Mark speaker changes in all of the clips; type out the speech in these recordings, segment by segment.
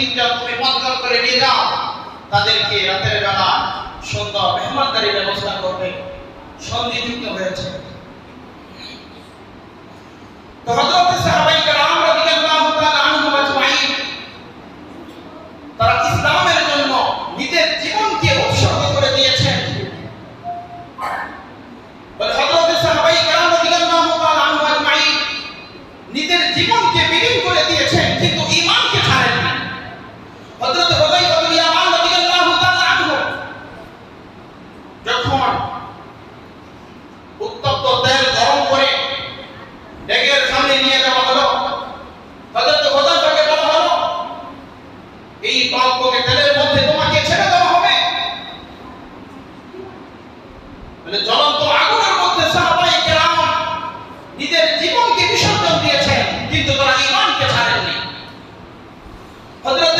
Speaker 1: তিনজন তুমি করে নিয়ে যাও। তাদেরকে রাতের বেলা সুন্দর মেহমানদারি ব্যবস্থা করবে। সন্ধিযুক্ত হয়েছে। তো হজরত हजरत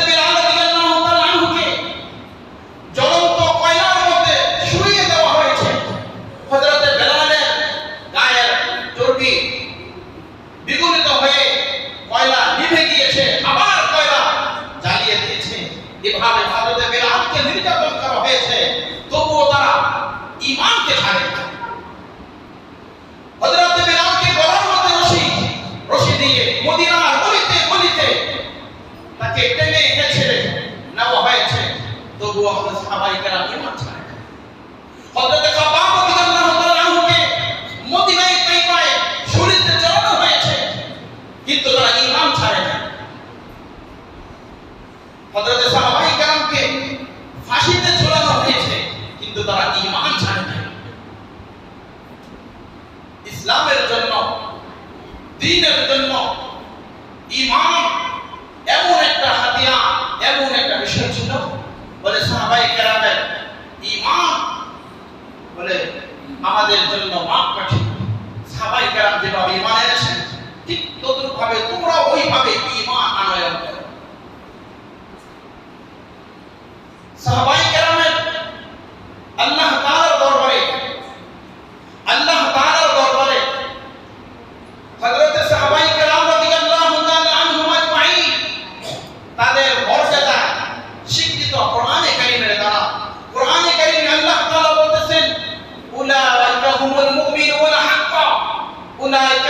Speaker 1: অনুরূপভাবে তোমরা ওইভাবে ঈমান আনয়ন করো সাহাবাই কেরামের আল্লাহ তাআলার দরবারে, আল্লাহ তাআলার দরবারে হযরত সাহাবাই কেরাম রাদিয়াল্লাহু তাআলা আনহুম আজমাইন তাদের মর্যাদা স্বীকৃত কোরআনে কারীমের দ্বারা। কোরআনে কারীমে আল্লাহ তাআলা বলতেছেন, উলাইকা হুমুল মুমিনুনা হাক্কা, উলাইকা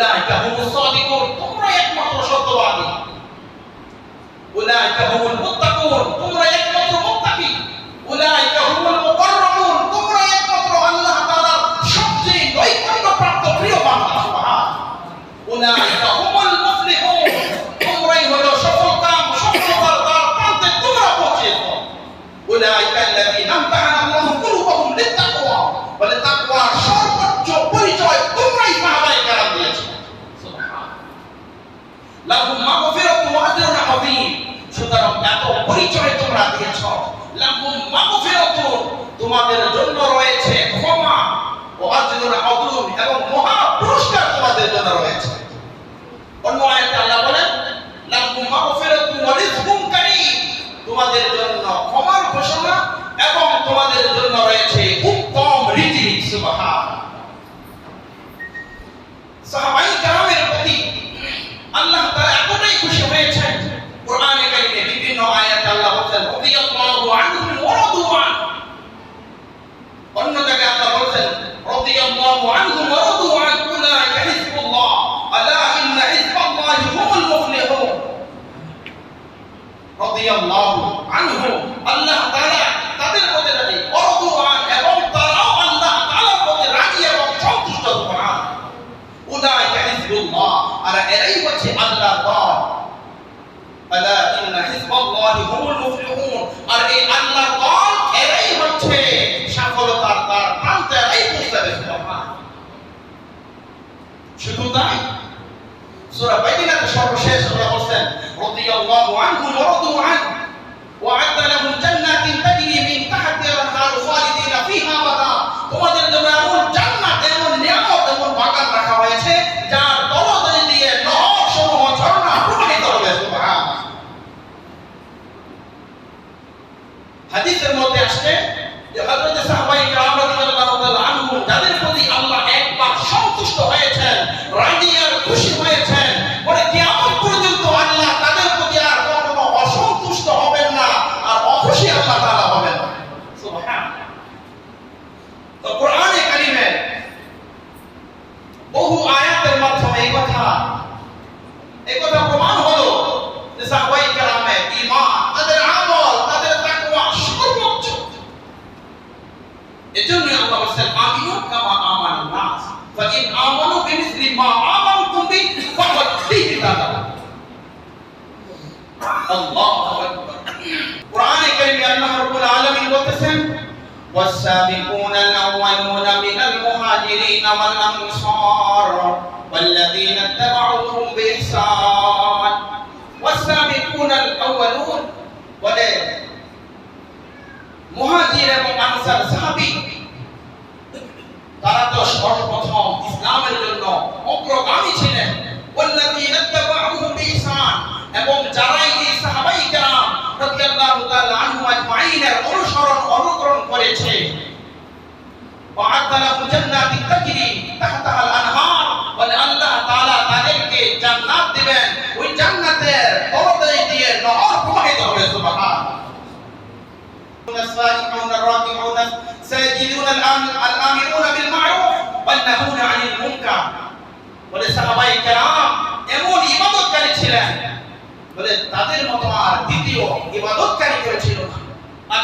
Speaker 1: উলাইকা হুমুস সাদিকুন তোমরা একমাত্র সত্যবাদী। উলাইকা হুমুল মুত্তাকুন তোমরা একমাত্র মুত্তাকি। উলাইকা হুমুল দিয়েছ লাহুম মাগফিরাতু তোমাদের জন্য রয়েছে ক্ষমা ও আজরুন আযীম এবং মহা পুরস্কার তোমাদের জন্য রয়েছে। অন্য আয়াতে আল্লাহ বলেন লাহুম মাগফিরাতু ওয়া রিজকুন কারীম, তোমাদের জন্য ক্ষমার ঘোষণা এবং তোমাদের জন্য রয়েছে উত্তম রিজিক সুবহান। সাহাবাই কারামের প্রতি আল্লাহ তাআলা এতটাই খুশি হয়েছেন কোরআনে কারিমে বিভিন্ন আয়াতে আল্লাহ বলেন রাদিয়াল্লাহু আনহুম ওয়া রাদু আন অন্য জায়গায় আল্লাহ বলেন রাদিয়াল্লাহু আনহুম ওয়া রাদু আন উলাইকা হিজবুল্লাহ আলা ইন্না হিজবাল্লাহি হুমুল মুফলিহুন রাদিয়াল্লাহু আনহু আল্লাহ তাআলা তাদের প্রতি রাজি ওয়া রাদু আন এবং তারাও আল্লাহ তাআলার প্রতি রাজি এবং সন্তুষ্ট সুবহান উলাইকা হিজবুল্লাহ আর এরাই হচ্ছে আল্লাহর দল আলা ইন্না হিজবাল্লাহি হুমুল মুফলিহুন আর এই আল্লাহর দল এরাই হচ্ছে সফলতার তার প্রান্তে এরাই পৌঁছাবে সুবহান শুধু তাই সূরা বাইনাতে সর্বশেষ আল্লাহ বলেন রাদিয়াল্লাহু আনহু ওয়া রাদু আন وأعد لهم جنات تجري من تحتها الأنهار خالدين فيها أبدا তোমাদের জন্য এমন জান্নাত এমন নিয়ামত এমন বাগান রাখা হয়েছে যার তলদেশ দিয়ে নহর সমূহ ঝর্ণা প্রবাহিত হবে সুবহান হাদিসের মধ্যে আসছে যে হযরত সাহাবায়ে কেরাম রাদিয়াল্লাহু তাআলা আনহুম যাদের প্রতি আল্লাহ একবার সন্তুষ্ট হয়েছেন রাজি আর খুশি হয়েছেন এজন্য আল্লাহ বলেন আমিনু কামা আমানান নাস ফাইন আমানু বিমিসলি মা আমানতুম বি ফাকাদ ইহতাদা আল্লাহু আকবার কোরআনে কারীমে আল্লাহ রাব্বুল আলামিন বলতেছেন والسابقون الأولون من المهاجرين والأنصار والذين اتبعوهم بإحسان والسابقون الأولون বলে মহাজির এবং আনসার সাহাবি, তারা তো সর্বপ্রথম ইসলামের জন্য অগ্রগামী ছিলেন। এবং যারা এই সাহাবাই কেরাম রাদিয়াল্লাহু তাআলা আনহু আজমাইনের অনুসরণ অনুকরণ করেছে ওয়া'আদালাহু জান্নাতিন তাজরি তাহতাহাল আনহার, বলে আল্লাহ তাআলা তাদেরকে জান্নাত দিবেন। ওই জান্নাতের الصالحون الراكعون الساجدون الآم- الآمرون بالمعروف والنهون عن المنكر বলে সাহাবাই কেরাম এমন ইবাদতকারী ছিলেন বলে তাদের মতো আর দ্বিতীয় ইবাদতকারী কেউ ছিল না আর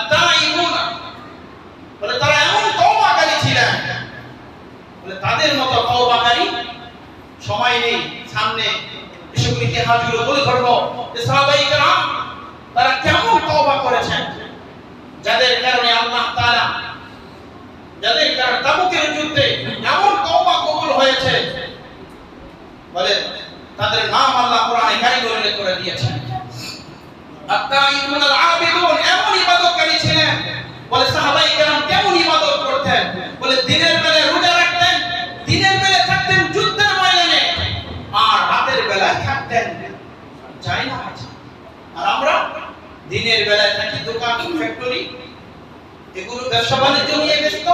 Speaker 1: এমন ইবাদতকারী ছিলেন। বলে সাহাবাই কেরাম কেমন ইবাদত করতেন? বলে দিনের বেলায় রোজা রাখতেন, দিনের বেলায় থাকতেন যুদ্ধের ময়দানে, আর রাতের বেলায় থাকতেন। যাই না আর আমরা দিনের বেলায় থাকি দোকান, ফ্যাক্টরি, এগুলো ব্যবসা বাণিজ্য নিয়ে ব্যস্ত,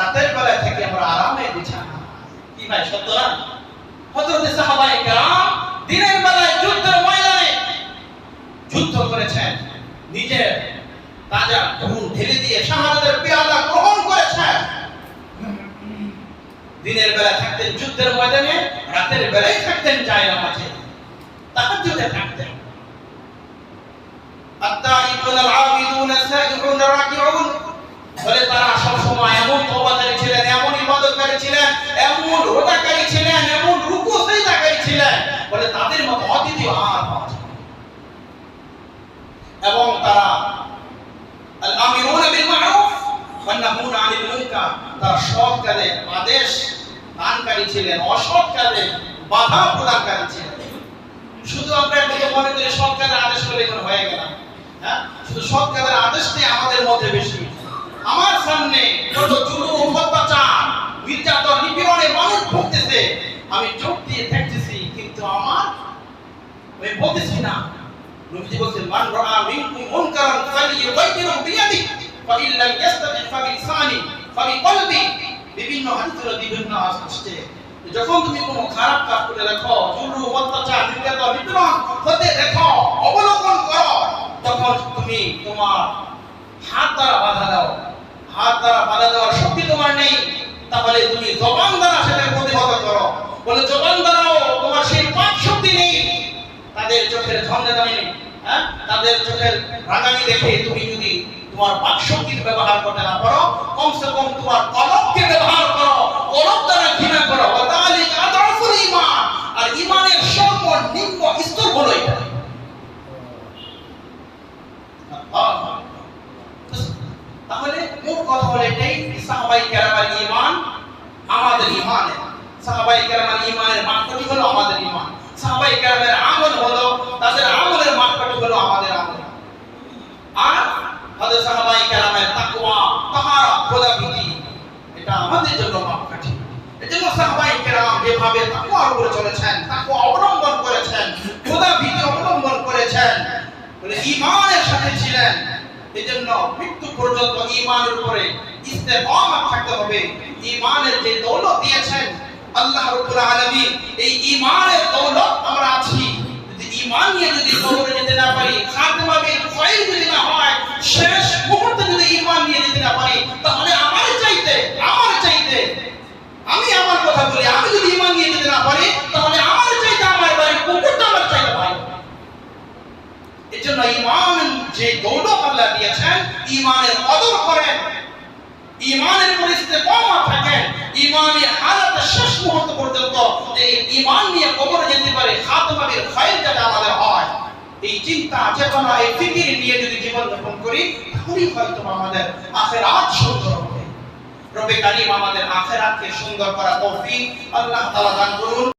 Speaker 1: রাতের বেলায় থাকি আমরা আরামে বিছানা কি ভাই সত্য না হযরত সাহাবায়ে কেরাম দিনের বেলায় উদ্ধ করেছেন। নিজের তাজা খুন ঢেলে দিয়ে শাহাদাতের পেয়ালা গ্রহণ করেছেন, দিনের বেলা থাকতেন যুদ্ধের ময়দানে, রাতের বেলায় থাকতেন চায় নামাজে তাহাজ্জুদে থাকতেন। আত্তাইবুন আল-আবিদুন সাইহুন রাকিউন। ফলে তারা সব সময় এমন তওবাদারি ছিলেন, এমন ইবাদতকারী ছিলেন, এমন রোজাকারী কাজে আদেশ দানকারী ছিলেন, অসৎ বাধা প্রদানকারী ছিলেন। শুধু হয়ে গেলাম হ্যাঁ? শুধু সৎ আদেশটাই আমাদের মধ্যে বেশি। আমার সামনে যত জুলুম, অত্যাচার, নির্যাতন নিপীড়নে মানুষ ভুগতেছে, আমি চোখ দিয়ে দেখতেছি, কিন্তু আমার আমি বলতেছি না। নবীজি বলছেন, মান রাআ মিনকুম মুনকারান ফালিয়ুগাইয়িরহু বিয়াদি ফাইন লাম ইস্তাতি বিভিন্ন হাদিসের বিভিন্ন আসছে। যখন তুমি কোনো খারাপ কাজ করে দেখো, জুলুম, অত্যাচার, নির্যাতন নিপীড়ন হতে দেখো, অবলোকন করো, তখন তুমি তোমার হাত দ্বারা বাধা দাও। হাত দ্বারা বাধা দেওয়ার শক্তি তোমার নেই। তাহলে তুমি জবান দ্বারা সেটাকে প্রতিহত করো। বলে জবান দ্বারাও তোমার সেই পাক শক্তি নেই। তাদের চোখের ঝঞ্ঝানি হ্যাঁ? তাদের চোখের রাগানি দেখে তুমি যদি তোমার বাক শক্তির ব্যবহার করতে না পারো। কমসে কম তোমার কলমকে ব্যবহার করো। কলম দ্বারা ঘৃণা করো। ঈমান। আর সর্বনিম্ন স্তর হলো তাহলে কথা হলো এটাই সাহাবাই কেরামার ঈমান আমাদের ঈমানের। সাহাবাই কেরামার ঈমানের মাপকাঠি হলো আমাদের ঈমান। সাহাবাই কেরামের আমল হলো তাদের আমলের মাপকাঠি হলো আমাদের আমল আর তাদের সাহাবাই কেরামের তাকওয়া, তাহারা এটা আমাদের জন্য মাপকাঠি সাহাবাই কেরাম যেভাবে তাকওয়ার উপরে চলেছেন, তাকওয়া অবলম্বন করেছেন অবলম্বন করেছেন, বলে ঈমানের সাথে ছিলেন মৃত্যু পর্যন্ত ঈমানের উপরে থাকতে হবে। ঈমানের যে দৌলত দিয়েছেন, আল্লাহ রাব্বুল এই ঈমানের দৌলত আমরা আছি। ঈমান নিয়ে যদি কবরে যেতে না পারি, খাতমা বিল খায়র যদি না হয়, শেষ মুহূর্তে যদি ঈমান নিয়ে যেতে না পারি, তাহলে আমার চাইতে আমার চাইতে, আমি আমার কথা বলি, আমি যদি ঈমান নিয়ে যেতে না পারি, তাহলে আমার চাইতে আমার বাড়ির কুকুরটা আমার চাইতে ভালো এজন্য ঈমান যে দৌলত আল্লাহ দিয়েছেন, ঈমানের কদর করেন। ঈমানের পরিস্থিতি কম থাকেন। ইমানের হালাতে শেষ মুহূর্ত পর্যন্ত যে ঈমান নিয়ে কবরে যেতে পারে খাতমাবের খায়ের যাতে আমাদের হয়। এই চিন্তা, চেতনা, এই ফিকির নিয়ে যদি জীবন যাপন করি, তাহলেই হয়তো আমাদের আখেরাত সুন্দর হবে। রবে কারিম আমাদের আখেরাতকে সুন্দর করা তৌফিক আল্লাহ তাআলা দান করুন।